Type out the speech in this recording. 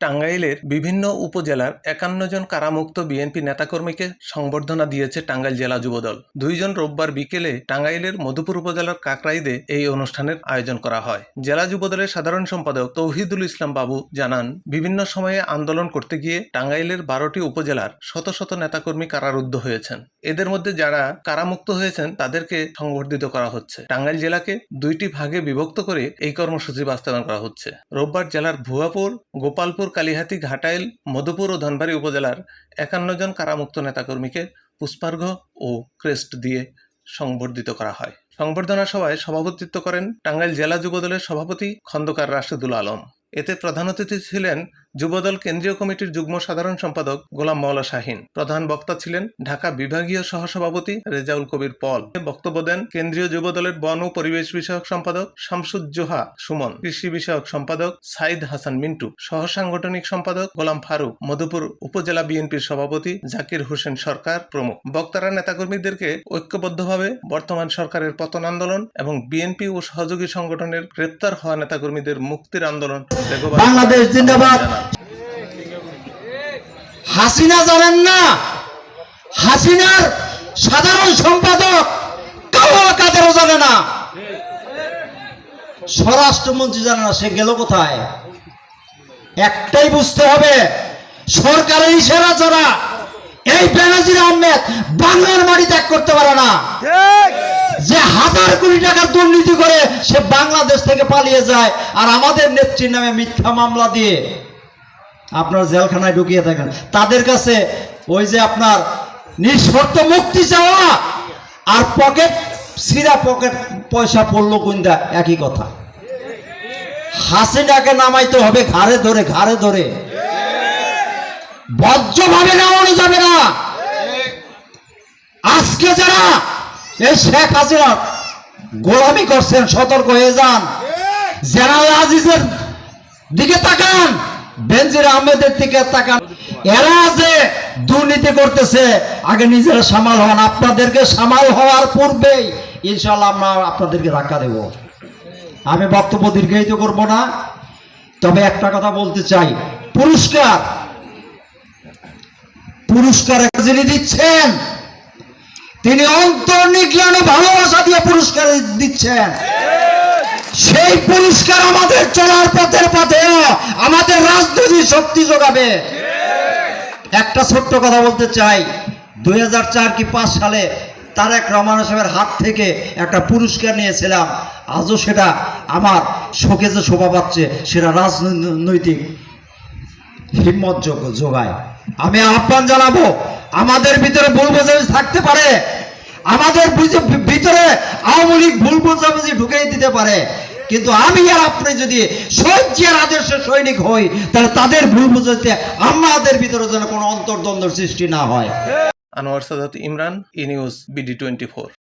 টাঙ্গাইলের বিভিন্ন উপজেলার একান্ন জন কারামুক্ত বিএনপি নেতাকর্মীকে সংবর্ধনা দিয়েছে টাঙ্গাইল জেলা যুবদল। দুইজন রোববার বিকেলে টাঙ্গাইলের মধুপুর উপজেলার কাকরাইদে এই অনুষ্ঠানের আয়োজন করা হয়। জেলা যুবদলের সাধারণ সম্পাদক তৌহিদুল ইসলাম বাবু জানান, বিভিন্ন সময়ে আন্দোলন করতে গিয়ে টাঙ্গাইলের বারোটি উপজেলার শত শত নেতাকর্মী কারারুদ্ধ হয়েছেন। এদের মধ্যে যারা কারামুক্ত হয়েছেন, তাদেরকে সংবর্ধিত করা হচ্ছে। টাঙ্গাইল জেলাকে দুইটি ভাগে বিভক্ত করে এই কর্মসূচি বাস্তবায়ন করা হচ্ছে। রোববার জেলার ভুয়াপুর, গোপালপুর কালিহাতি ঘাটাইল, মধুপুর ও ধনবাড়ী উপজেলার একান্ন জন কারামুক্ত নেতাকর্মীকে পুষ্পার্ঘ ও ক্রেস্ট দিয়ে সংবর্ধিত করা হয়। সংবর্ধনা সভায় সভাপতিত্ব করেন টাঙ্গাইল জেলা যুবদলের সভাপতি খন্দকার রাশেদুল আলম। এতে প্রধান অতিথি ছিলেন যুবদল কেন্দ্রীয় কমিটির যুগ্ম সাধারণ সম্পাদক গোলাম মাওলা শাহিন। প্রধান বক্তা ছিলেন ঢাকা বিভাগীয় সহসভাপতি রেজাউল কবির পল। বক্তব্য দেন কেন্দ্রীয় যুবদলের বন ও পরিবেশ বিষয়ক সম্পাদক শামসুজ্জোহা সুমন, কৃষি বিষয়ক সম্পাদক সাইদ হাসান মিন্টু, সহ সাংগঠনিক সম্পাদক গোলাম ফারুক, মধুপুর উপজেলা বিএনপির সভাপতি জাকির হোসেন সরকার প্রমুখ। বক্তারা নেতাকর্মীদেরকে ঐক্যবদ্ধভাবে বর্তমান সরকারের পতন আন্দোলন এবং বিএনপি ও সহযোগী সংগঠনের গ্রেপ্তার হওয়া নেতাকর্মীদের মুক্তির আন্দোলন বাংলাদেশ জিন্দাবাদ। হাসিনা জানেন না। হাসিনার সাধারণ সম্পাদক কাওয়া কাদেরও জানে না। স্বরাষ্ট্রমন্ত্রী জানে না সে গেল কোথায়? একটাই বুঝতে হবে সরকারের ইশারা ছাড়া এই বেনাজির আহমেদ বাংলার মাটি ত্যাগ করতে পারে না। যে হাজার কোটি টাকার দুর্নীতি করে সে বাংলাদেশ থেকে পালিয়ে যায় আর আমাদের নেত্রীর নামে মিথ্যা মামলা দিয়ে। আপনার জেলখানায় ঢুকিয়ে থাকেন তাদের কাছে ওই যে আপনার নিঃশর্ত মুক্তি চাওয়া আর পকেট সিরা পকেট পয়সা পড়ল কোনটা একই কথা। হাসিনাকে নামাইতে হবে ঘাড়ে ধরে ঘাড়ে ধরে। বজ্রভাবে নামানো যাবে না। আজকে যারা এই শেখ হাসিনা গোলামি করছেন, সতর্ক হয়ে যান। জেনারেল আজিজের দিকে তাকান। বেনজির আহমেদের দিকে তাকান। এরা যে দুর্নীতি করতেছে, আগে নিজেরা সামাল হন, আপনাদেরকে সামাল হওয়ার পূর্বেই ইনশাল্লাহ আমরা আপনাদেরকে ধাক্কা দেব। আমি বক্তব্য দীর্ঘায়িত করব না, তবে একটা কথা বলতে চাই। পুরস্কার পুরস্কার যিনি দিচ্ছেন, তিনি অন্তর ভালোবাসা দিয়ে পুরস্কার দিচ্ছেন। সেই পুরস্কার আমাদের চলার পথের পথে আমাদের রাজনৈতিক শক্তি যোগাবে। একটা ছোট্ট কথা বলতে চাই। দুই হাজার চার কি পাঁচ সালে তারেক রহমান সাহেবের হাত থেকে একটা পুরস্কার নিয়েছিলাম। আজও সেটা আমার শোকে যে শোভা পাচ্ছে, সেটা রাজনৈতিক হিম্মত যোগ- যোগায়। আমি আহ্বান জানাব, আমাদের ভিতরে ভুল বোঝাবুঝি থাকতে পারে। আমাদের ভিতরে আওয়ামী লীগ ভুল বোঝাবুঝি ঢুকিয়ে দিতে পারে। কিন্তু আমি আর আপনি যদি সহ্যের আদর্শ সৈনিক হই, তাহলে তাদের ভুল বুঝতে আমাদের ভিতরে যেন কোনো অন্তর্দ্বন্দ্ব সৃষ্টি না হয়। Anwar Sadat Imran E news BD twenty four.